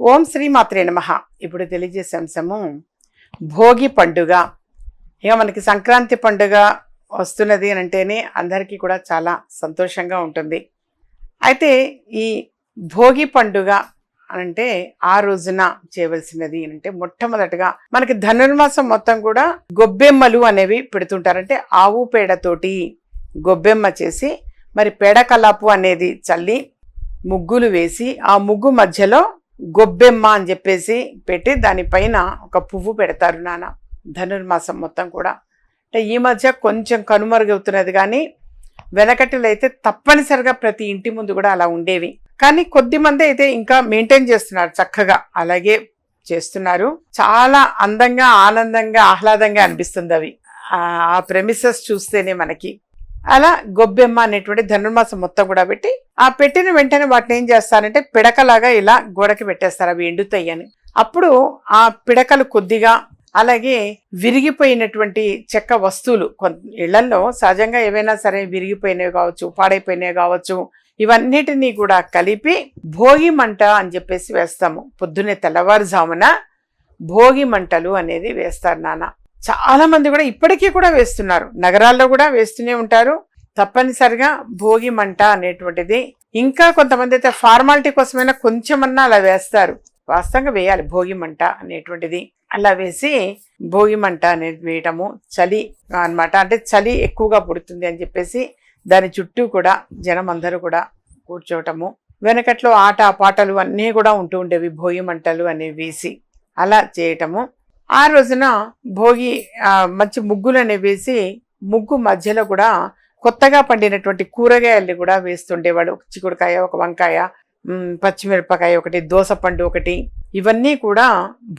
ఓం శ్రీ మాత్రే నమ. ఇప్పుడు తెలియజేసే అంశము భోగి పండుగ. ఇక మనకి సంక్రాంతి పండుగ వస్తున్నది అని అంటేనే అందరికీ కూడా చాలా సంతోషంగా ఉంటుంది. అయితే ఈ భోగి పండుగ అంటే ఆ రోజున చేయవలసినది అంటే మొట్టమొదటగా మనకి ధనుర్మాసం మొత్తం కూడా గొబ్బెమ్మలు అనేవి పెడుతుంటారంటే ఆవు పేడతోటి గొబ్బెమ్మ చేసి మరి పేడ కలాపు అనేది చల్లి ముగ్గులు వేసి ఆ ముగ్గు మధ్యలో గొబ్బెమ్మ అని చెప్పేసి పెట్టి దానిపైన ఒక పువ్వు పెడతారు నాన్న. ధనుర్మాసం మొత్తం కూడా. అంటే ఈ మధ్య కొంచెం కనుమరుగవుతున్నది కానీ వెనకటిలో అయితే తప్పనిసరిగా ప్రతి ఇంటి ముందు కూడా అలా ఉండేవి. కానీ కొద్ది మంది అయితే ఇంకా మెయింటైన్ చేస్తున్నారు చక్కగా. అలాగే చేస్తున్నారు. చాలా అందంగా ఆనందంగా ఆహ్లాదంగా అనిపిస్తుంది అవి. ఆ ప్రెమిసెస్ చూస్తేనే మనకి. అలా గొబ్బెమ్మ అనేటువంటి ధనుర్మాసం మొత్తం కూడా పెట్టి ఆ పెట్టిన వెంటనే వాటిని ఏం చేస్తారంటే పిడకలాగా ఇలా గోడకి పెట్టేస్తారు అవి ఎండుతాయని. అప్పుడు ఆ పిడకలు కొద్దిగా అలాగే విరిగిపోయినటువంటి చెక్క వస్తువులు కొంత ఇళ్ళలో సహజంగా ఏవైనా సరే విరిగిపోయినవి కావచ్చు పాడైపోయినవి కావచ్చు ఇవన్నిటినీ కూడా కలిపి భోగి మంట అని చెప్పేసి వేస్తాము. పొద్దున్నే తెల్లవారుజామున భోగి మంటలు అనేది వేస్తారు నాన్న. చాలా మంది కూడా ఇప్పటికీ కూడా వేస్తున్నారు. నగరాల్లో కూడా వేస్తూనే ఉంటారు. తప్పనిసరిగా భోగి మంట అనేటువంటిది. ఇంకా కొంతమంది అయితే ఫార్మాలిటీ కోసమైనా కొంచెమన్నా అలా వేస్తారు. వాస్తవంగా వేయాలి. భోగి మంట అనేటువంటిది. అలా వేసి భోగి మంట అనేది వేయటము చలి అన్నమాట. అంటే చలి ఎక్కువగా పుడుతుంది అని చెప్పేసి దాని చుట్టూ కూడా జనం అందరూ కూడా కూర్చోవటము. వెనకట్లో ఆట పాటలు అన్నీ కూడా ఉంటూ ఉండేవి. భోగి మంటలు అనేవి వేసి అలా చేయటము. ఆ రోజున భోగి మంచి ముగ్గులని వేసి ముగ్గు మధ్యలో కూడా కొత్తగా పండినటువంటి కూరగాయల్ని కూడా వేస్తుండేవాడు ఒక చిక్కుడుకాయ ఒక వంకాయ పచ్చిమిరపకాయ ఒకటి దోసపండు ఒకటి. ఇవన్నీ కూడా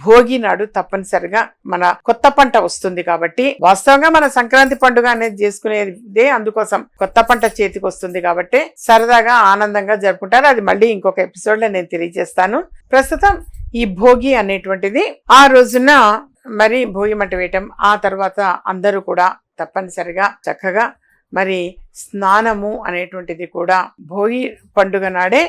భోగి నాడు తప్పనిసరిగా మన కొత్త పంట వస్తుంది కాబట్టి వాస్తవంగా మన సంక్రాంతి పండుగ అనేది చేసుకునేదే అందుకోసం కొత్త పంట చేతికి వస్తుంది కాబట్టి సరదాగా ఆనందంగా జరుపుకుంటారు. అది మళ్ళీ ఇంకొక ఎపిసోడ్లో నేను తెలియజేస్తాను. ప్రస్తుతం ఈ భోగి అనేటువంటిది ఆ రోజున మరి భోగి మంట వేయటం ఆ తర్వాత అందరూ కూడా తప్పనిసరిగా చక్కగా మరి స్నానము అనేటువంటిది కూడా భోగి పండుగ నాడే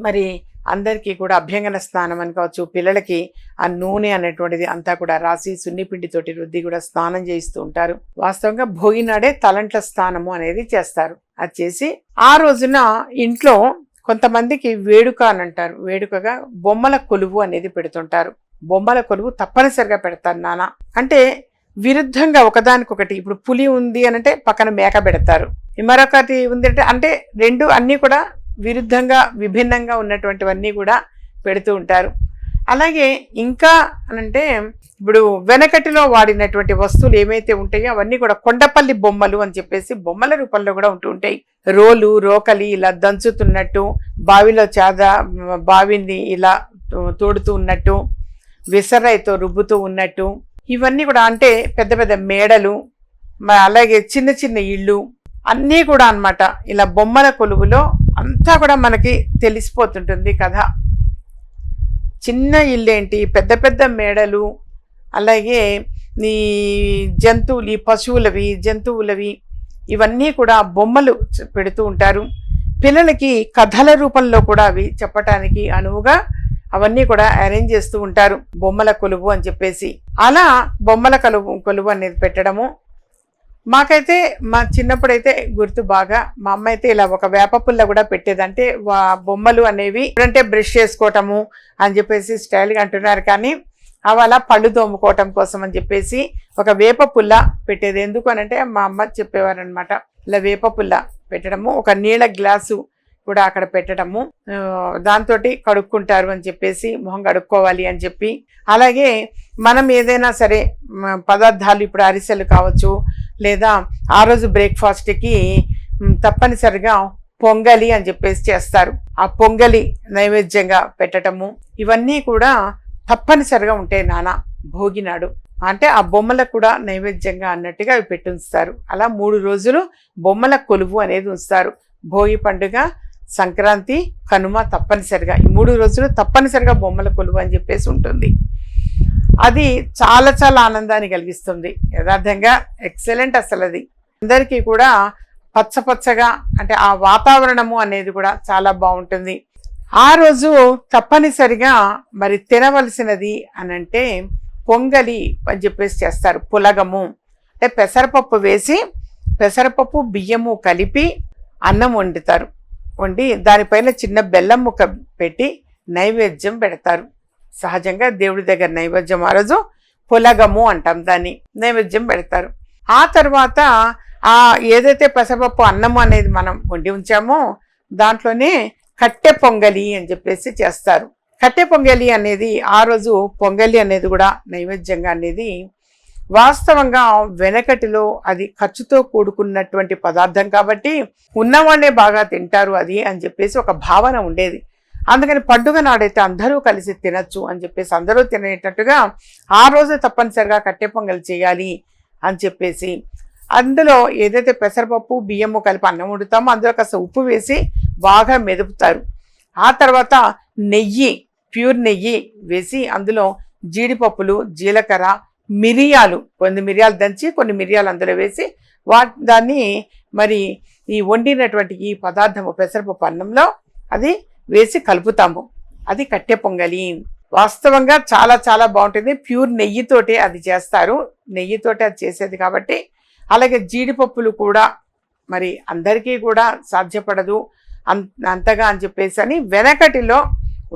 మరి అందరికీ కూడా అభ్యంగన స్నానం అని కావచ్చు పిల్లలకి ఆ నూనె అనేటువంటిది అంతా కూడా రాసి సున్నిపిండితోటి రుద్ది కూడా స్నానం చేయిస్తూ ఉంటారు. వాస్తవంగా భోగి నాడే తలంట్ల స్నానము అనేది చేస్తారు. అది చేసి ఆ రోజున ఇంట్లో కొంతమందికి వేడుక అని అంటారు. వేడుకగా బొమ్మల కొలువు అనేది పెడుతుంటారు. బొమ్మల కొలువు తప్పనిసరిగా పెడతారు నాన్న. అంటే విరుద్ధంగా ఒకదానికొకటి ఇప్పుడు పులి ఉంది అని అంటే పక్కన మేక పెడతారు. మరొకటి ఉంది అంటే అంటే రెండు అన్నీ కూడా విరుద్ధంగా విభిన్నంగా ఉన్నటువంటివన్నీ కూడా పెడుతూ ఉంటారు. అలాగే ఇంకా అనంటే ఇప్పుడు వెనకటిలో వాడినటువంటి వస్తువులు ఏమైతే ఉంటాయో అవన్నీ కూడా కొండపల్లి బొమ్మలు అని చెప్పేసి బొమ్మల రూపంలో కూడా ఉంటూ ఉంటాయి. రోలు రోకలి ఇలా దంచుతున్నట్టు బావిలో చాద బావిని ఇలా తోడుతూ ఉన్నట్టు విసరైతో రుబ్బుతూ ఉన్నట్టు ఇవన్నీ కూడా అంటే పెద్ద పెద్ద మేడలు అలాగే చిన్న చిన్న ఇళ్ళు అన్నీ కూడా అన్నమాట. ఇలా బొమ్మల కొలువులో అంతా కూడా మనకి తెలిసిపోతుంటుంది కథ. చిన్న ఇల్లేంటి? పెద్ద పెద్ద మేడలు అలాగే ఈ జంతువులు ఈ పశువులవి జంతువులవి ఇవన్నీ కూడా బొమ్మలు పెడుతూ ఉంటారు. పిల్లలకి కథల రూపంలో కూడా అవి చెప్పటానికి అనువుగా అవన్నీ కూడా అరేంజ్ చేస్తూ ఉంటారు. బొమ్మల కొలువు అని చెప్పేసి. అలా బొమ్మల కొలువు కొలువు అనేది పెట్టడము మాకైతే మా చిన్నప్పుడైతే గుర్తు బాగా మా అమ్మ అయితే ఇలా ఒక వేప పుల్ల కూడా పెట్టేదంటే వా- బొమ్మలు అనేవి అంటే బ్రష్ చేసుకోవటము అని చెప్పేసి స్టైల్గా అంటున్నారు. కానీ అవాళ అలా పళ్ళు తోముకోవటం కోసం అని చెప్పేసి ఒక వేప పుల్ల పెట్టేది. ఎందుకు అని అంటే మా అమ్మ చెప్పేవారు అనమాట ఇలా వేప పుల్ల పెట్టడము ఒక నీళ్ళ గ్లాసు కూడా అక్కడ పెట్టడము దాంతో కడుక్కుంటారు అని చెప్పేసి మొహం కడుక్కోవాలి అని చెప్పి. అలాగే మనం ఏదైనా సరే పదార్థాలు ఇప్పుడు అరిసెలు కావచ్చు లేదా ఆ రోజు బ్రేక్ఫాస్ట్కి తప్పనిసరిగా పొంగలి అని చెప్పేసి చేస్తారు. ఆ పొంగలి నైవేద్యంగా పెట్టడము ఇవన్నీ కూడా తప్పనిసరిగా ఉంటాయి నాన్న భోగినాడు అంటే ఆ బొమ్మలకు కూడా నైవేద్యంగా అన్నట్టుగా అవి పెట్టి ఉంచుతారు. అలా మూడు రోజులు బొమ్మల కొలువు అనేది ఉంచుతారు. భోగి పండుగ సంక్రాంతి కనుమ తప్పనిసరిగా. ఈ మూడు రోజులు తప్పనిసరిగా బొమ్మల కొలువు అని చెప్పేసి ఉంటుంది. అది చాలా చాలా ఆనందాన్ని కలిగిస్తుంది. యథార్థంగా ఎక్సలెంట్ అసలు అది. అందరికీ కూడా పచ్చ పచ్చగా అంటే ఆ వాతావరణము అనేది కూడా చాలా బాగుంటుంది. ఆ రోజు తప్పనిసరిగా మరి తినవలసినది అని అంటే పొంగలి అని చెప్పేసి చేస్తారు. పులగము. అంటే పెసరపప్పు వేసి పెసరపప్పు బియ్యము కలిపి అన్నం వండుతారు. వండి దానిపైన చిన్న బెల్లం ముక్క పెట్టి నైవేద్యం పెడతారు. సహజంగా దేవుడి దగ్గర నైవేద్యం ఆ రోజు పులగము అంటాం. దాన్ని నైవేద్యం పెడతారు. ఆ తర్వాత ఆ ఏదైతే పెసరపప్పు అన్నము అనేది మనం వండి ఉంచామో దాంట్లోనే కట్టె పొంగలి అని చెప్పేసి చేస్తారు. కట్టె పొంగలి అనేది ఆ రోజు పొంగలి అనేది కూడా నైవేద్యంగా అనేది వాస్తవంగా వెనకటిలో అది ఖర్చుతో కూడుకున్నటువంటి పదార్థం కాబట్టి ఉన్నవాళ్ళే బాగా తింటారు అది అని చెప్పేసి ఒక భావన ఉండేది. అందుకని పండుగ నాడైతే అందరూ కలిసి తినచ్చు అని చెప్పేసి అందరూ తినేటట్టుగా ఆ రోజు తప్పనిసరిగా కట్టె పొంగల్ చేయాలి అని చెప్పేసి అందులో ఏదైతే పెసరపప్పు బియ్యము కలిపి అన్నం వండుతామో అందులో కాస్త ఉప్పు వేసి బాగా మెదుపుతారు. ఆ తర్వాత నెయ్యి ప్యూర్ నెయ్యి వేసి అందులో జీడిపప్పులు జీలకర్ర మిరియాలు కొన్ని మిరియాలు దంచి కొన్ని మిరియాలు అందులో వేసి వా దాన్ని మరి ఈ వండినటువంటి ఈ పదార్థము పెసరపప్పు అన్నంలో అది వేసి కలుపుతాము. అది కట్టె పొంగలి. వాస్తవంగా చాలా చాలా బాగుంటుంది. ప్యూర్ నెయ్యితోటి అది చేస్తారు. నెయ్యితోటి అది చేసేది కాబట్టి అలాగే జీడిపప్పులు కూడా మరి అందరికీ కూడా సాధ్యపడదు. అంత అంతగా అని చెప్పేసి అని వెనకటిలో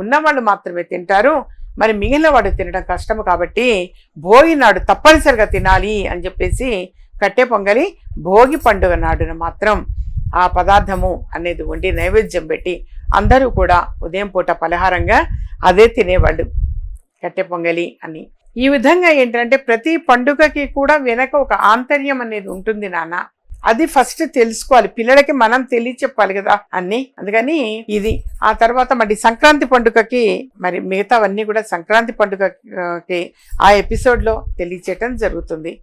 ఉన్నవాళ్ళు మాత్రమే తింటారు. మరి మిగిలిన వాడు తినడం కష్టం కాబట్టి భోగి నాడు తప్పనిసరిగా తినాలి అని చెప్పేసి కట్టె పొంగలి భోగి పండుగ నాడున మాత్రం ఆ పదార్థము అనేది వండి నైవేద్యం పెట్టి అందరూ కూడా ఉదయం పూట పలహారంగా అదే తినేవాళ్ళు. కట్టె పొంగలి అని. ఈ విధంగా ఏంటంటే ప్రతి పండుగకి కూడా వెనక ఒక ఆంతర్యం అనేది ఉంటుంది నాన్న. అది ఫస్ట్ తెలుసుకోవాలి. పిల్లలకి మనం తెలియచెప్పాలి కదా అన్ని. అందుకని ఇది. ఆ తర్వాత మరి సంక్రాంతి పండుగకి మరి మిగతావన్నీ కూడా సంక్రాంతి పండుగకి ఆ ఎపిసోడ్లో తెలియచేయటం జరుగుతుంది.